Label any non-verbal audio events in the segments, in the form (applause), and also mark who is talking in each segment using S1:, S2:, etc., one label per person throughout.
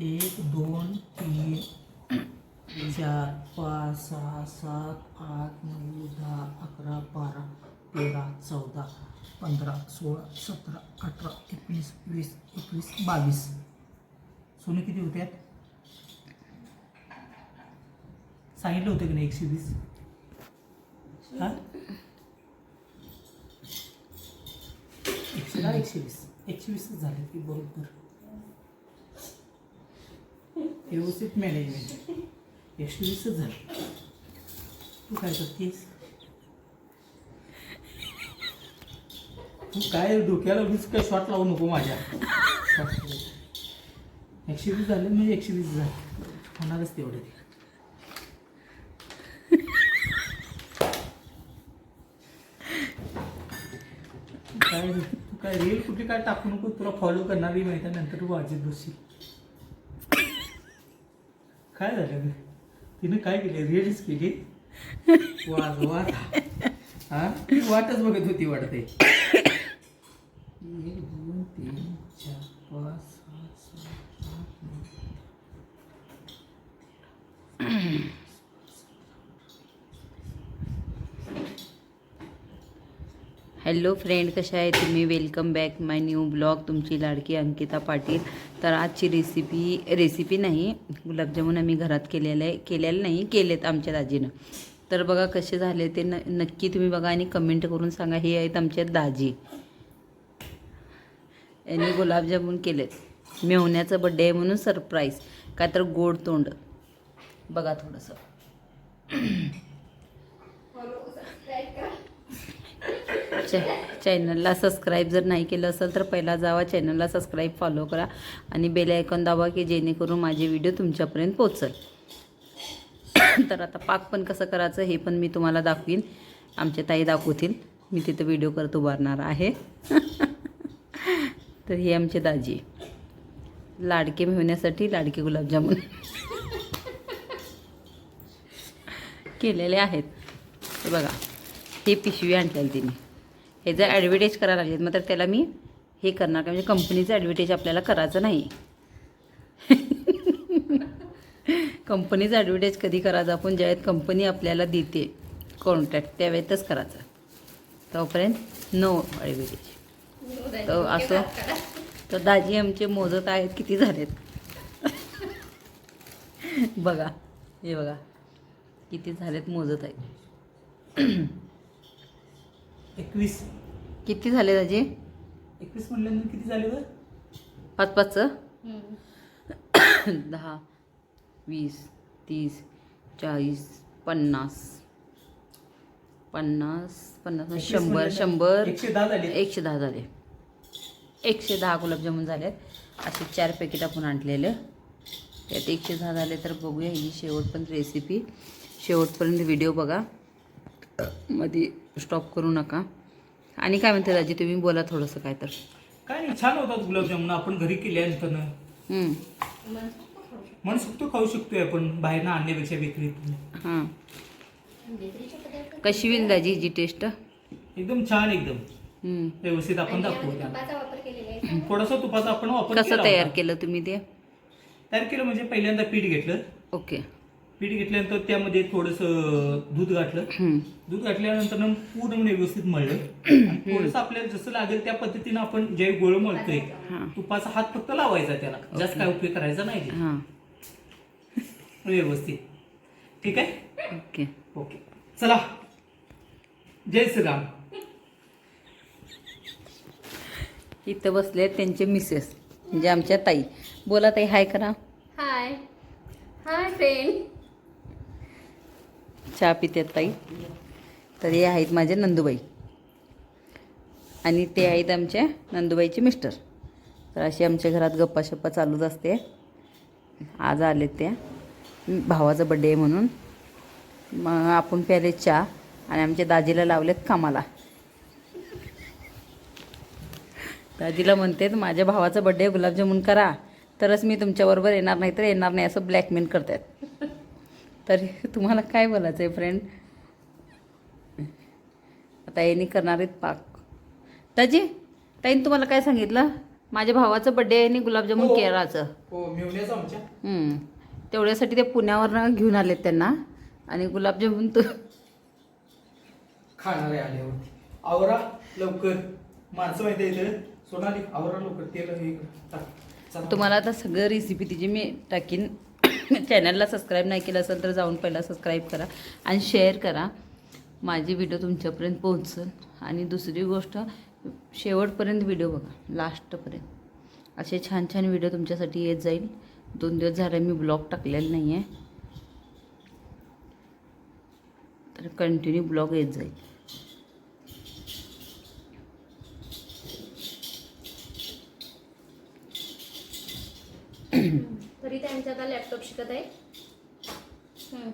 S1: एक दोन तीन चार पाच सहा सात आठ नऊ दहा अकरा बारा तेरा चौदा पंधरा सोळा सतरा अठरा एकवीस वीस एकवीस बावीस. सोने किती होत्यात सांगितलं होतं की नाही एकशे वीस? हां? एकशे दहा एकशे वीस एकशे वीसच झाले की बरोबर. व्यवस्थित मॅनेजमेंट एकशे वीसच झालं. तू काय करतेस? तू काय डोक्याला वीस काय शॉट लावू नको माझ्या. एकशे वीस झाले म्हणजे एकशे वीस झाले. होणारच तेवढे. ते काय तू काय रील कुठे काय टाकू नको? तुला फॉलो करणारी माहिती आहे, नंतर तू वाजत बसशील. काय झालं तिने काय केले? रील्स केली? (laughs) वाज वाज. हा? ती वाटच बघत होती वाटते एक दोन तीन चार पाच सहा सात आठ नऊ
S2: हॅलो फ्रेंड कशा आहे तुम्ही? Welcome back my new blog. तुमची लाडकी अंकिता पाटील. तर आजची रेसिपी रेसिपी नाही गुलाबजामुन आम्ही घरात केलेलं आहे केलेलं नाही केलेत आमच्या दाजीनं. तर बघा कसे झाले ते न नक्की तुम्ही बघा आणि कमेंट करून सांगा. हे आहेत आमच्या दाजी. यांनी गुलाबजामुन केलेत. मेवण्याचा बड्डे आहे म्हणून सरप्राईज काय तर गोड तोंड. बघा थोडंसं. चॅ चॅनलला सबस्क्राईब जर नाही केलं असेल तर पहिला जावा चॅनलला सबस्क्राईब फॉलो करा आणि बेल आयकॉन दाबा की जेणेकरून माझे व्हिडिओ तुमच्यापर्यंत पोचल (coughs) तर आता पाक पण कसं करायचं हे पण मी तुम्हाला दाखवीन. आमच्या ताई दाखवतील. मी तिथं व्हिडिओ करत उभारणार आहे. (laughs) तर हे आमचे दाजी. लाडके मिळवण्यासाठी लाडके गुलाबजामुन (laughs) केलेले आहेत. बघा हे पिशवी आणलेली तिने. हे जर ॲडव्हर्टाईज करायला लागलेत मग तर त्याला मी हे करणार का? म्हणजे कंपनीचं ॲडव्हर्टाईज आपल्याला करायचं नाही. (laughs) कंपनीचं ॲडव्हर्टाईज कधी करायचं? आपण ज्यावेळेत कंपनी आपल्याला देते कॉन्ट्रॅक्ट त्यावेळेतच करायचं. तोपर्यंत नो ॲडव्हर्टाईज तर असो तर दाजी आमचे मोजत आहेत किती झालेत? बघा हे बघा. किती झालेत मोजत आहेत.
S1: एकवीस.
S2: किती झाले दाजी?
S1: एकवीस म्हणल्यानंतर किती झाले
S2: पाच पाचचं (coughs) दहा वीस तीस चाळीस पन्नास. पन्नास पन्नास
S1: एकवीस
S2: शंभर शंभर
S1: एकशे दहा झाले.
S2: एकशे दहा झाले. एकशे दहा गुलाबजामुन झालेत. असे चार पॅकेट आपण आणलेले. त्यात एकशे दहा झाले तर बघूया ही शेवटपर्यंत रेसिपी शेवटपर्यंत व्हिडिओ बघा. मध्ये स्टॉप करू नका. आणि काय म्हणते दाजी तुम्ही बोला थोडंसं काय तर.
S1: काय नाही छान होतात गुलाबजामुन आपण घरी केल्यानंतर
S2: हम्म.
S1: मनसोक्त खाऊ शकतोय आपण बाहेरनं आणण्यापेक्षा बेकरीतून
S2: हां. कशी होईल दाजी जी टेस्ट
S1: एकदम छान एकदम. व्यवस्थित आपण दाखवू थोडासा तुपाचा आपण वापर
S2: कसं
S1: केला
S2: तयार. केलं तुम्ही ते?
S1: तयार केलं म्हणजे पहिल्यांदा पीठ घेतलं.
S2: ओके.
S1: पीठ घेतल्यानंतर त्यामध्ये थोडंसं दूध घातलं. दूध घातल्यानंतर ना पूर्ण व्यवस्थित मळलं. थोडंसं आपल्याला जसं लागेल त्या पद्धतीनं आपण जे गोळ मळतोय
S2: हां.
S1: तुपाचा हात फक्त लावायचा त्याला. जास्त काय उपयोग करायचा नाही.
S2: हां.
S1: व्यवस्थित. ठीक आहे?
S2: ओके.
S1: ओके. चला. जय श्रीराम.
S2: इथं बसले त्यांचे मिसेस म्हणजे आमच्या ताई. बोला ताई हाय करा.
S3: हाय. Hi friend.
S2: चहा पितात ताई. तर हे आहेत माझे नंदुबाई. आणि ते आहेत आमच्या नंदुबाईचे मिस्टर. तर अशी आमच्या घरात गप्पा शप्पा चालूच असते. आज आलेत त्या. भावाचा बड्डे आहे म्हणून. मग आपण प्याले चहा आणि आमच्या दाजीला लावलेत कामाला. दाजीला म्हणतात माझ्या भावाचा बड्डे गुलाबजामुन करा. तरच मी तुमच्याबरोबर येणार नाही तर येणार नाही असं ब्लॅकमेल करतात. तर तुम्हाला काय बोलायचं आहे फ्रेंड आता यांनी करणार आहेत पाक. ताजी ताईने तुम्हाला काय सांगितलं? माझ्या भावाचं बड्डे आहे आणि गुलाबजामुन
S1: हो.
S2: केरळाचं
S1: हो.
S2: तेवढ्यासाठी ते पुण्यावरनं घेऊन आलेत त्यांना. आणि गुलाबजामुन तर
S1: खाणारे आल्यावरती आवरा लवकर. माणसं माहिती सोनाली आवरा लवकर. तेल.
S2: तुम्हाला आता सगळं रेसिपी तिची मी टाकीन. चॅनलला सबस्क्राईब नाही केलं असेल तर जाऊन पहिला सबस्क्राईब करा आणि शेअर करा. माझी व्हिडिओ तुमच्यापर्यंत पोहोचल. आणि दुसरी गोष्ट शेवटपर्यंत व्हिडिओ बघा. लास्टपर्यंत असे छान छान व्हिडिओ तुमच्यासाठी येत जाईल. दोन दिवस झाले मी ब्लॉग टाकलेला नाही आहे तर कंटिन्यू ब्लॉग येत जाईल.
S3: तरी त्यांच्या आता लॅपटॉप शिकत आहे. हम्म.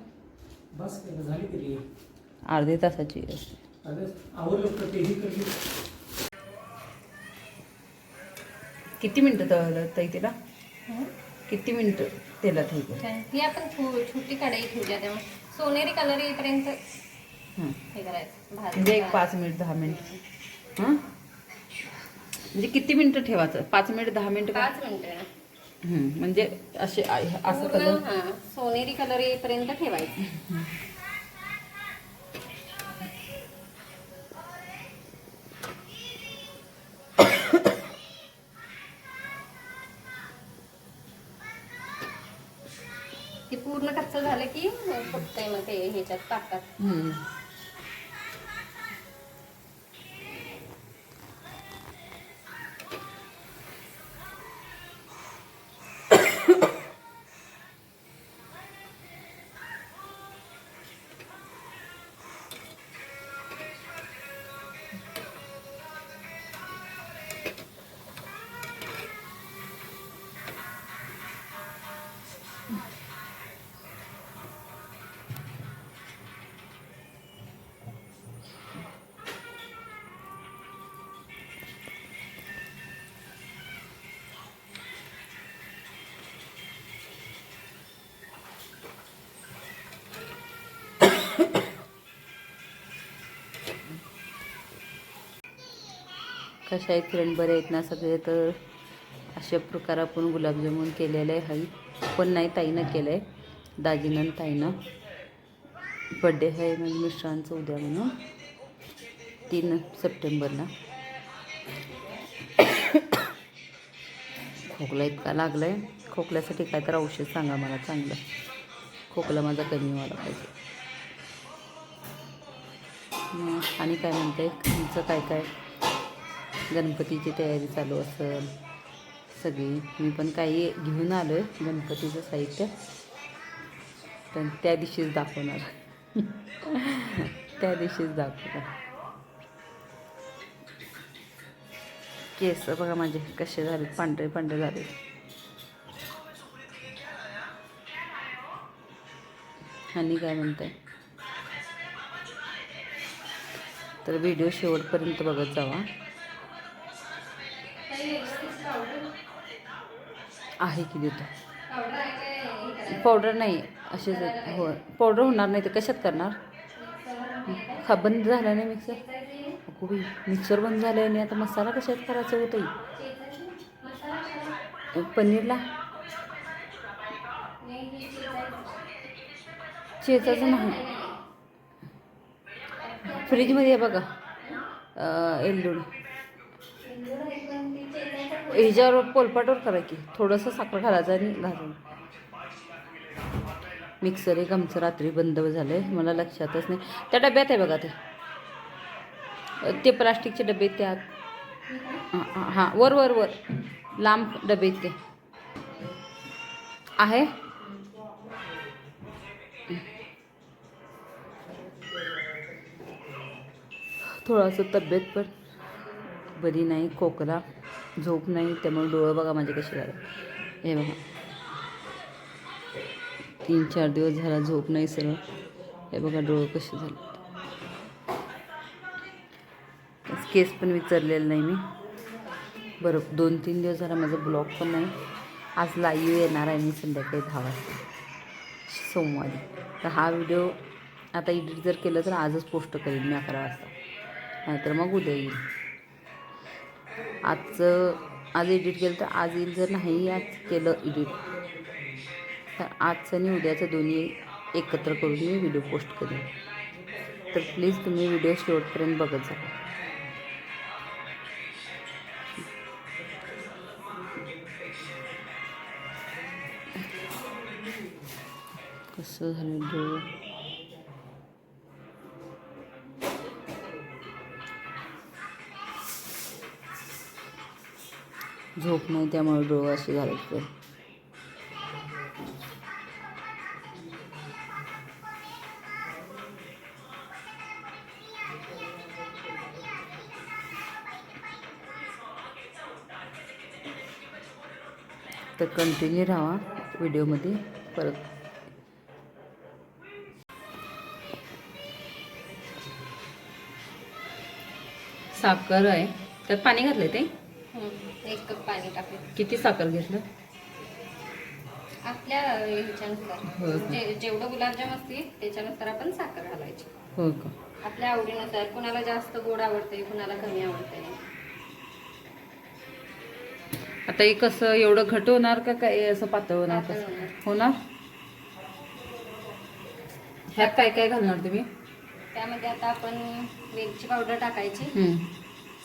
S1: बस केलं झाली तरी
S2: अर्धे तासाची असते.
S1: अरे तेही
S2: किती मिनटं तळलं ताई तिला. किती मिनटं तेलात हे केलं
S3: काय? ही आपण छो- छोटी कढई ठेवूया त्यामुळे सोनेरी कलर येईपर्यंत
S2: हं.
S3: हे करायचं.
S2: म्हणजे एक. पाच मिनिट दहा मिनिट. हां? म्हणजे किती मिनिटं ठेवायचं? पाच मिनिट दहा मिनिट का?
S3: पाच मिनिटं.
S2: म्हणजे असे असं कलर
S3: हा सोनेरी कलर येईपर्यंत ठेवायचं. ते पूर्ण कच्चं झालं की फुटतंय मग ते ह्याच्यात ताकात
S2: कशा आहेत फ्रेंड बरे आहेत ना सगळे? तर अशा प्रकार आपण गुलाबजामुन केलेले आहे. पण नाही ताईनं केलं आहे दाजीनं ताईनं. बड्डे आहे म्हणजे मिस्टरांचं उद्या म्हणून. तीन सप्टेंबरला. खोकला इतका लागला आहे खोकल्यासाठी काय तर औषध सांगा मला चांगलं. खोकला माझा कमी व्हायला पाहिजे. मग आणि काय म्हणते तुमचं काय काय? गणपतीची तयारी चालू असेल. सगळी. मी पण काही घेऊन आलो आहे गणपतीचं साहित्य. पण त्या दिवशीच दाखवणार. (laughs) त्या दिवशीच दाखवणार. केस बघा माझे कसे झाले पांढरे पांढरे झाले आणि काय म्हणताय? तर व्हिडिओ शेवटपर्यंत बघत जावा. आहे की देतो?
S3: पावडर
S2: नाही असे हो पावडर होणार नाही तर कशात करणार? खा बंद झाला नाही मिक्सर अगो मिक्सर बंद झालं आणि आता मसाला कशात करायचं होतं पनीरला?
S3: चेचायचं.
S2: चेचाचं नाही. फ्रीजमध्ये आहे बघा. एलडून
S3: एवढं आहे पण ते चेचायचं.
S2: ह्याच्यावर पोलपाटवर करा की. थोडंसं साखर घालायचं आणि घालून. मिक्सर एक आमचं रात्री बंद झालं आहे मला लक्षातच नाही. त्या डब्यात आहे बघा ते. ते प्लास्टिकचे डबे त्यात. हां, हां हां वर वर वर. लांब डबे आहेत ते. आहे? थोडंसं तब्येत पण बरी नाही खोकला. झोप नाही त्यामुळे डोळं बघा माझे कसे झाले हे बघा. तीन चार दिवस झाला झोप नाही सरळ. हे बघा डोळं कसे झाले. केस पण विचारलेलं नाही मी. बरं दोन तीन दिवस झाला माझा ब्लॉग पण नाही. आज लाईव्ह येणार आहे मी संध्याकाळी दहा वाजता. सोमवारी. तर हा व्हिडिओ आता एडिट जर केलं तर आजच पोस्ट करेन मी अकरा वाजता. नाहीतर मग उद्या येईल आजचं आज एडिट केलं तर आज येईल जर नाही आज केलं एडिट तर आजचं आणि उद्याचं दोन्ही एकत्र करून मी व्हिडिओ पोस्ट करेन. तर प्लीज तुम्ही व्हिडिओ शेवटपर्यंत बघत जा. कसं झालं झोप नाही त्यामुळे डोळं असे झाले ते तर कंटिन्यू राहा व्हिडिओमध्ये परत. साखर आहे त्यात पाणी घातलं ते?
S3: एक कप पाणी टाकले
S2: किती साखर घेतलं?
S3: आपल्या ह्याच्यानुसार.
S2: हो का?
S3: जे जेवढं गुलाबजाम असतील त्याच्यानुसार आपण साखर घालायची.
S2: हो का?
S3: आपल्या आवडीनुसार. कुणाला जास्त गोड आवडते कुणाला कमी आवडते
S2: आता हे कसं एवढं घट होणार का काय? असं पातळ होणार
S3: पातळ
S2: कसं?
S3: होणार.
S2: होणार? ह्यात काय काय घालणार तुम्ही?
S3: त्यामध्ये आता आपण वेलची पावडर टाकायची.
S2: हम्म.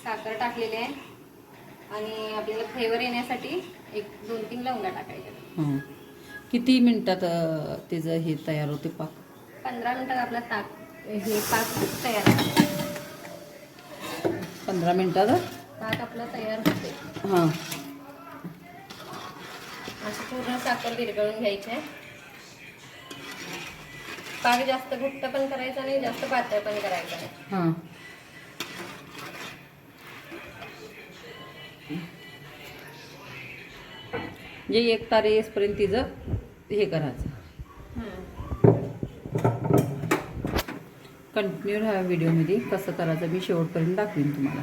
S3: साखर टाकलेली आहे. आणि आपल्याला फ्लेवर येण्यासाठी एक दोन तीन लवंगा टाकायच्या.
S2: हं. किती मिनिटात अं, त्याचं हे तयार होते पाक?
S3: पंधरा मिनिटात आपला ताक हे पाक तयार.
S2: पंधरा मिनिटात?
S3: ताक आपला तयार होते.
S2: हां.
S3: अशी पूर्ण साखर विरघळून घ्यायची आहे. पाक जास्त घट्ट पण करायचा नाही जास्त पातळ पण करायचा नाही
S2: हां. म्हणजे एक तारे येसपर्यंत तिचं हे करायचं. कंटिन्यू राहा व्हिडिओमध्ये कसं करायचं मी शेवटपर्यंत दाखवीन तुम्हाला.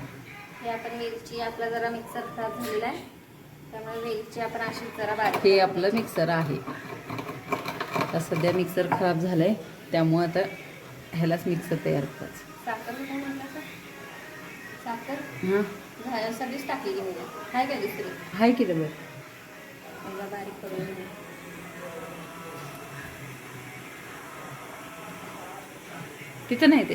S3: हे आपण वेलची आपला जरा मिक्सर खराब झालेला आहे. त्यामुळे वेलची आपण अशी जरा बारीक
S2: हे आपलं मिक्सर आहे. आता सध्या मिक्सर खराब झालं आहे त्यामुळं आता ह्यालाच मिक्सर तयार करायचं.
S3: साखर काय म्हटलं सर साखर?
S2: हां.
S3: सगळीच टाकलेली मी आहे का दुसरी?
S2: हाय की बरं
S3: बारीक करून
S2: तिथं नाही ते.